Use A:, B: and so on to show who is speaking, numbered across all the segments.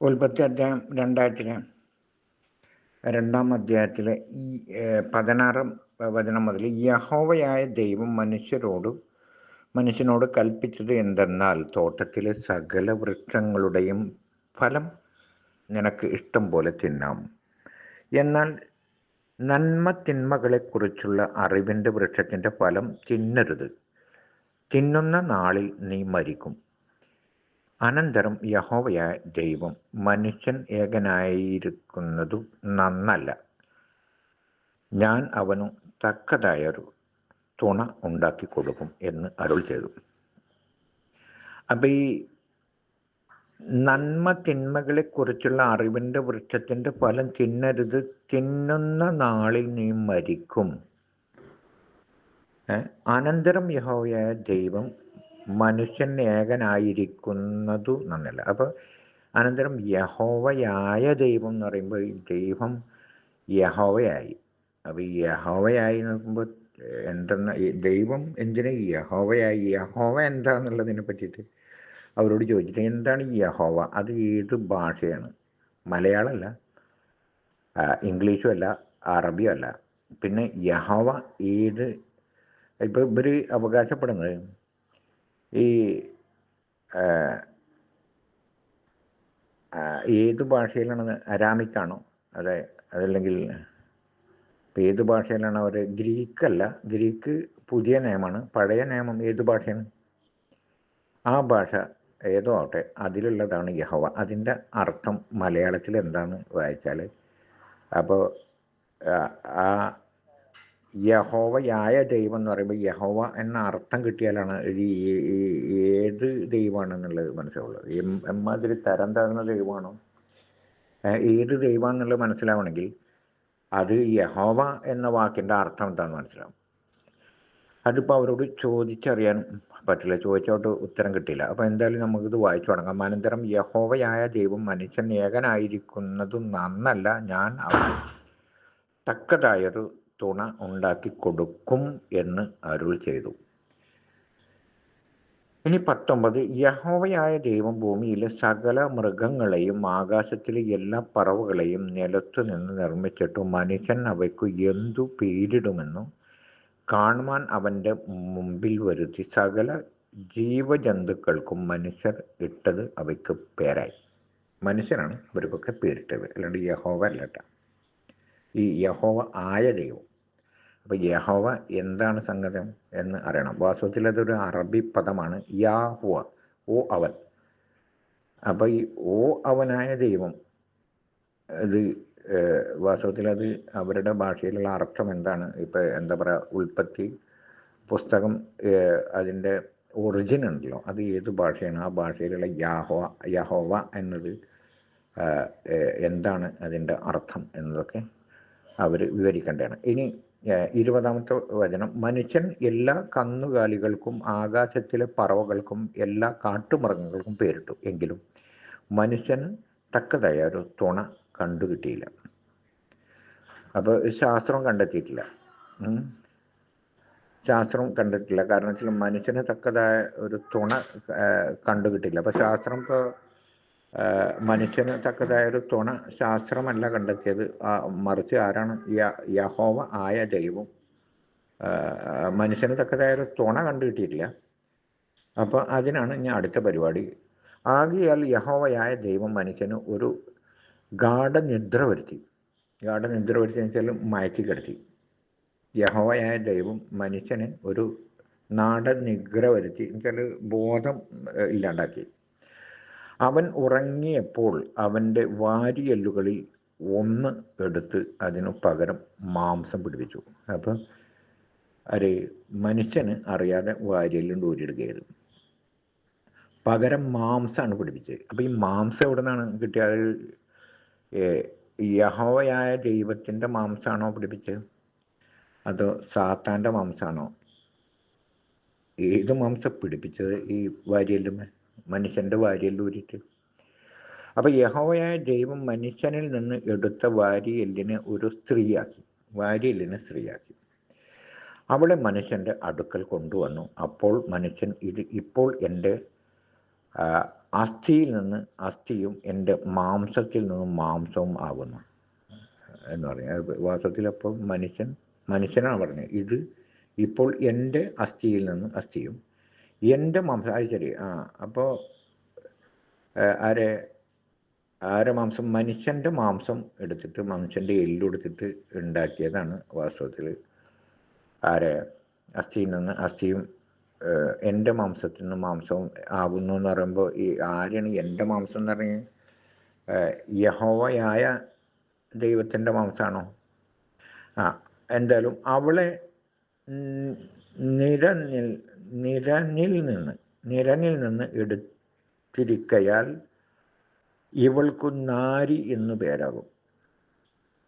A: ഉൽപ്പത്തി അധ്യായം രണ്ടായിരത്തിന് രണ്ടാം അധ്യായത്തിലെ ഈ പതിനാറാം വചനം മുതൽ യഹോവയായ ദൈവം മനുഷ്യരോട് മനുഷ്യനോട് കൽപ്പിച്ചത് എന്തെന്നാൽ തോട്ടത്തിലെ സകല വൃക്ഷങ്ങളുടെയും ഫലം നിനക്ക് ഇഷ്ടം പോലെ തിന്നാം. എന്നാൽ നന്മ തിന്മകളെക്കുറിച്ചുള്ള അറിവിന്റെ വൃക്ഷത്തിന്റെ ഫലം തിന്നരുത്. തിന്നുന്ന നാളിൽ നീ മരിക്കും. അനന്തരം യഹോവയായ ദൈവം മനുഷ്യൻ ഏകനായിരിക്കുന്നതും നന്നല്ല. ഞാൻ അവനു തക്കതായൊരു തുണ ഉണ്ടാക്കി കൊടുക്കും എന്ന് അരുൾ ചെയ്തു. അപ്പം ഈ നന്മ തിന്മകളെക്കുറിച്ചുള്ള അറിവിന്റെ വൃക്ഷത്തിന്റെ ഫലം തിന്നരുത്. തിന്നുന്ന നാളിൽ നീ മരിക്കും. അനന്തരം യഹോവയായ ദൈവം മനുഷ്യൻ ഏകനായിരിക്കുന്നതു നന്നല്ല. അപ്പോൾ അനന്തരം യഹോവയായ ദൈവം എന്ന് പറയുമ്പോൾ ദൈവം യഹോവയായി. അപ്പോൾ ഈ യഹോവയായി നോക്കുമ്പോൾ എന്തെന്ന ദൈവം എന്തിനാ? യഹോവയായി. യഹോവ എന്താന്നുള്ളതിനെ പറ്റിയിട്ട് അവരോട് ചോദിച്ചിട്ട് എന്താണ് യഹോവ? അത് ഏത് ഭാഷയാണ്? മലയാളമല്ല ഇംഗ്ലീഷും അല്ല അറബിയും അല്ല പിന്നെ യഹോവ ഏത് ഇപ്പോൾ ഇവർ അവകാശപ്പെടുന്നത് ഈ ഏത് ഭാഷയിലാണ് അരാമിക്കാണോ അതെ അതല്ലെങ്കിൽ ഏത് ഭാഷയിലാണ് അവർ അല്ല ഗ്രീക്ക് പുതിയ നിയമമാണ് പഴയ നിയമം ഏത് ഭാഷയാണ്? ആ ഭാഷ ഏതോ ആവട്ടെ അതിലുള്ളതാണ് യഹോവ. അതിന്റെ അർത്ഥം മലയാളത്തിൽ എന്താണ് വായിച്ചാൽ അപ്പോൾ ആ യഹോവയായ ദൈവം എന്ന് പറയുമ്പോൾ യഹോവ എന്ന അർത്ഥം കിട്ടിയാലാണ് ഈ ഏത് ദൈവമാണെന്നുള്ളത് മനസ്സിലാവുള്ളത് എമ്മാതിരി തരം തരുന്ന ദൈവമാണോ? ഏത് ദൈവം എന്നുള്ളത് മനസ്സിലാവണമെങ്കിൽ അത് യഹോവ എന്ന വാക്കിന്റെ അർത്ഥം എന്താണെന്ന് മനസ്സിലാവും. അതിപ്പോൾ അവരോട് ചോദിച്ചറിയാൻ പറ്റില്ല ചോദിച്ചോട്ട് ഉത്തരം കിട്ടിയില്ല. അപ്പോൾ എന്തായാലും നമുക്കിത് വായിച്ചു തുടങ്ങാം. അനന്തരം യഹോവയായ ദൈവം മനുഷ്യൻ ഏകനായിരിക്കുന്നതും നന്നല്ല ഞാൻ അവൻ തക്കതായൊരു തുണ ഉണ്ടാക്കി കൊടുക്കും എന്ന് അരുൾ ചെയ്തു. ഇനി പത്തൊമ്പത് യഹോവയായ ദൈവം ഭൂമിയിലെ സകല മൃഗങ്ങളെയും ആകാശത്തിലെ എല്ലാ പറവുകളെയും നിലത്തു നിന്ന് നിർമ്മിച്ചിട്ടു. മനുഷ്യൻ അവയ്ക്ക് എന്തു പേരിടുമെന്നും കാണുവാൻ അവന്റെ മുമ്പിൽ വരുത്തി. സകല ജീവജന്തുക്കൾക്കും മനുഷ്യർ ഇട്ടത് അവയ്ക്ക് പേരായി. മനുഷ്യരാണ് ഒരുപക്ഷെ പേരിട്ടത് അല്ലാണ്ട് യഹോവ അല്ലട്ട. ഈ യഹോവ ആയ ദൈവം. അപ്പോൾ യഹോവ എന്താണ് സംഗതി എന്ന് അറിയണം. വാസ്തവത്തിൽ അതൊരു അറബി പദമാണ് യാഹുവ ഓ അവൻ. അപ്പോൾ ഈ ഓ അവനായ ദൈവം ഇത് വാസ്തവത്തിൽ അത് അവരുടെ ഭാഷയിലുള്ള അർത്ഥം എന്താണ്? ഇപ്പം എന്താ പറയുക ഉൽപ്പത്തി പുസ്തകം അതിന്റെ ഒറിജിൻ ഉണ്ടല്ലോ. അത് ഏത് ഭാഷയാണ്? ആ ഭാഷയിലുള്ള യാഹോ യഹോവ എന്നത് എന്താണ് അതിന്റെ അർത്ഥം എന്നതൊക്കെ അവർ വിവരിക്കേണ്ടതാണ്. ഇനി ഇരുപതാമത്തെ വചനം. മനുഷ്യൻ എല്ലാ കന്നുകാലികൾക്കും ആകാശത്തിലെ പറവകൾക്കും എല്ലാ കാട്ടുമൃഗങ്ങൾക്കും പേരിട്ടു. എങ്കിലും മനുഷ്യൻ തക്കതായ ഒരു തുണ കണ്ടുകിട്ടിയില്ല. അപ്പോൾ ശാസ്ത്രം കണ്ടെത്തിയിട്ടില്ല. ശാസ്ത്രം കണ്ടിട്ടില്ല. കാരണം വെച്ചാൽ മനുഷ്യന് തക്കതായ ഒരു തുണ കണ്ടുകിട്ടില്ല അപ്പോൾ ശാസ്ത്രം ഇപ്പോൾ മനുഷ്യന് തക്കതായ ഒരു തുണ ശാസ്ത്രമല്ല കണ്ടെത്തിയത്. മറിച്ച് ആരാണ്? യഹോവ ആയ ദൈവം. മനുഷ്യന് തക്കതായ ഒരു തുണ കണ്ടുകിട്ടിയിട്ടില്ല. അപ്പോൾ അതിനാണ് ഞാൻ അടുത്ത പരിപാടി. ആകിയാൽ യഹോവയായ ദൈവം മനുഷ്യന് ഒരു ഗാഠനിദ്ര വരുത്തി. ഗാഠനിദ്ര വരുത്തി വെച്ചാൽ മയക്കി കിടത്തി. യഹോവയായ ദൈവം മനുഷ്യന് ഒരു നാടൻ വരുത്തി. എന്നുവെച്ചാൽ ബോധം ഇല്ലാണ്ടാക്കി. അവൻ ഉറങ്ങിയപ്പോൾ അവന്റെ വാരിയല്ലുകളിൽ ഒന്ന് എടുത്ത് അതിനു പകരം മാംസം പിടിപ്പിച്ചു. അപ്പം അരെ മനുഷ്യന് അറിയാതെ വാരിയല്ലും ഊരിയിടുകയായിരുന്നു. പകരം മാംസമാണ് പിടിപ്പിച്ചത്. അപ്പം ഈ മാംസം എവിടെ നിന്നാണ് കിട്ടിയത് യഹോവയായ ദൈവത്തിന്റെ മാംസമാണോ പിടിപ്പിച്ചത്? അതോ സാത്താന്റെ മാംസമാണോ ഏത് മാംസം പിടിപ്പിച്ചത് ഈ വാരിയല്ലുമേ മനുഷ്യന്റെ വാരിയെല്ല് ഊരിയിട്ട്. അപ്പോൾ യഹോവയായ ദൈവം മനുഷ്യനിൽ നിന്ന് എടുത്ത വാരിയെല്ലിനെ ഒരു സ്ത്രീയാക്കി. വാരിയെല്ലിനെ സ്ത്രീയാക്കി. അവളെ മനുഷ്യന്റെ അടുക്കൽ കൊണ്ടുവന്നു. അപ്പോൾ മനുഷ്യൻ ഇത് ഇപ്പോൾ എന്റെ അസ്ഥിയിൽ നിന്ന് അസ്ഥിയും എന്റെ മാംസത്തിൽ നിന്നും മാംസവും ആകുന്നു. എന്ന് പറഞ്ഞു വാസ്തവത്തിൽ അപ്പോൾ മനുഷ്യൻ മനുഷ്യനാണ് പറഞ്ഞത്. ഇത് ഇപ്പോൾ എന്റെ അസ്ഥിയിൽ നിന്ന് അസ്ഥിയും എന്റെ മാംസം അത് ശരി. ആ അപ്പോൾ ആരെ ആരെ മാംസം? മനുഷ്യന്റെ മാംസം എടുത്തിട്ട് മനുഷ്യന്റെ എല്ലെടുത്തിട്ട് ഉണ്ടാക്കിയതാണ് വാസ്തവത്തിൽ ആരെ അസ്ഥിയിൽ നിന്ന് അസ്ഥിയും എന്റെ മാംസത്തിൽ നിന്ന് മാംസവും ആകുന്നു എന്ന് പറയുമ്പോൾ ഈ ആരാണ് എന്റെ മാംസം എന്ന് പറഞ്ഞാൽ യഹോവയായ ദൈവത്തിന്റെ മാംസമാണോ ആ എന്തായാലും അവളെ നിരനിൽ നിരനിൽ നിന്ന് നിരനിൽ നിന്ന് എടുത്തിരിക്കയാൽ ഇവൾക്കു നാരി എന്നു പേരാകും.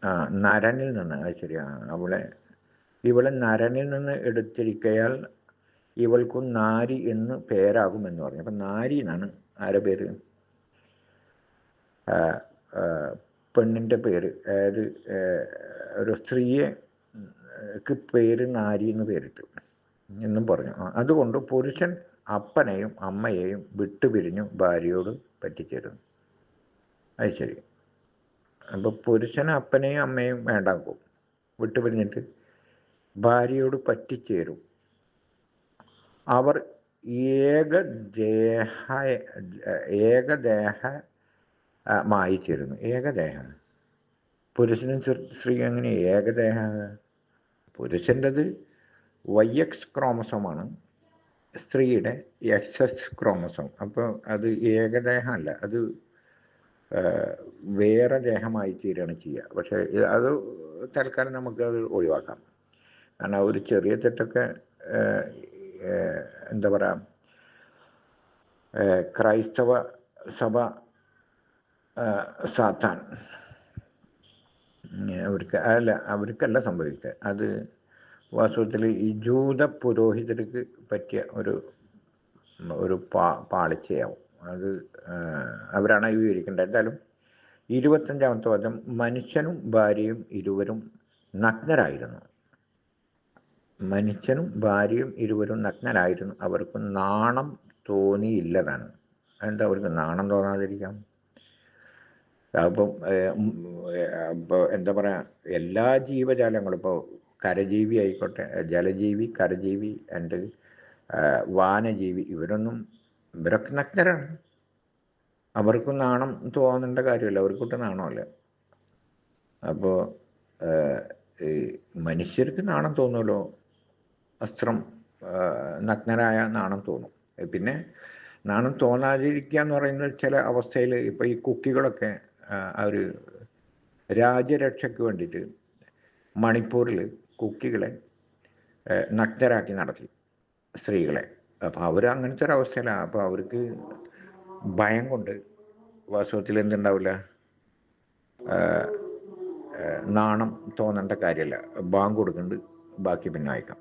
A: ആ നരനിൽ നിന്ന് അത് ശരിയാണ് അവളെ ഇവളെ നരനിൽ നിന്ന് എടുത്തിരിക്കയാൽ ഇവൾക്കു നാരി എന്ന് പേരാകും എന്ന് പറഞ്ഞു. അപ്പം നാരി എന്നാണ് ആരുടെ പേര്? പെണ്ണിന്റെ പേര്. അതായത് ഒരു സ്ത്രീയെ പേര് നാരി എന്ന് പേരിട്ടു. എന്നും പറഞ്ഞു. അതുകൊണ്ട് പുരുഷൻ അപ്പനെയും അമ്മയെയും വിട്ടുപിരിഞ്ഞു ഭാര്യയോട് പറ്റിച്ചേരുന്നു. അത് ശരി. അപ്പോൾ പുരുഷൻ അപ്പനെയും അമ്മയും വേണ്ടാക്കും. വിട്ടുപിരിഞ്ഞിട്ട് ഭാര്യയോട് പറ്റിച്ചേരും. അവർ ഏകദേഹ ഏകദേഹ ആ, മായി ചേരുന്നു ഏകദേഹ പുരുഷനും സ്ത്രീ- എങ്ങനെ ഏകദേഹ പുരുഷന്റെത് വൈ എക്സ് ക്രോമസോമാണ് സ്ത്രീയുടെ എക്സ് എക്സ് ക്രോമസോം. അപ്പോൾ അത് ഏകദേഹമല്ല അത് വേറെ ദേഹമായി തീരുകയാണ് ചെയ്യുക. പക്ഷേ അത് തൽക്കാലം നമുക്ക് ഒഴിവാക്കാം. കാരണം ഒരു ചെറിയ തെറ്റൊക്കെ എന്താ പറയുക ക്രൈസ്തവ സഭ സാത്താൻ അവർക്ക് അല്ല അവർക്കല്ല സംഭവിച്ചത് അത് വാസ്തവത്തിൽ ഈ ജൂത പുരോഹിതർക്ക് പറ്റിയ ഒരു ഒരു പാ പാളിച്ചയാവും. അത് അവരാണ് വിവരിക്കേണ്ടത്. എന്തായാലും ഇരുപത്തഞ്ചാമത്തെ വാദം മനുഷ്യനും ഭാര്യയും ഇരുവരും നഗ്നരായിരുന്നു. മനുഷ്യനും ഭാര്യയും ഇരുവരും നഗ്നരായിരുന്നു. അവർക്ക് നാണം തോന്നിയില്ലതാണ്. എന്താ അവർക്ക് നാണം തോന്നാതിരിക്കാം? അപ്പം എന്താ പറയുക എല്ലാ ജീവജാലങ്ങളും ഇപ്പോൾ കരജീവി ആയിക്കോട്ടെ ജലജീവി കരജീവി ആൻഡ് വാനജീവി ഇവരൊന്നും ഇവരൊക്കെ നഗ്നരാണ് അവർക്കും നാണം തോന്നേണ്ട കാര്യമില്ല അവർക്കൊട്ട് നാണമല്ല. അപ്പോൾ ഈ മനുഷ്യർക്ക് നാണം തോന്നുമല്ലോ? വസ്ത്രം നഗ്നരായ നാണം തോന്നും. പിന്നെ നാണം തോന്നാതിരിക്കുക എന്ന് പറയുന്നത് ചില അവസ്ഥയിൽ ഇപ്പോൾ ഈ കുക്കികളൊക്കെ ഒരു രാജ്യരക്ഷയ്ക്ക് വേണ്ടിയിട്ട് മണിപ്പൂരിൽ കുക്കികളെ നഗ്നരാക്കി നടത്തി. സ്ത്രീകളെ. അപ്പോൾ അവർ അങ്ങനത്തെ ഒരു അവസ്ഥയിലാണ് അപ്പോൾ അവർക്ക് ഭയം കൊണ്ട് വാസ്തവത്തിൽ എന്തുണ്ടാവില്ല? നാണം തോന്നേണ്ട കാര്യമല്ല ബാങ്ക് കൊടുക്കുന്നുണ്ട് ബാക്കി പിന്നെ അയക്കാം.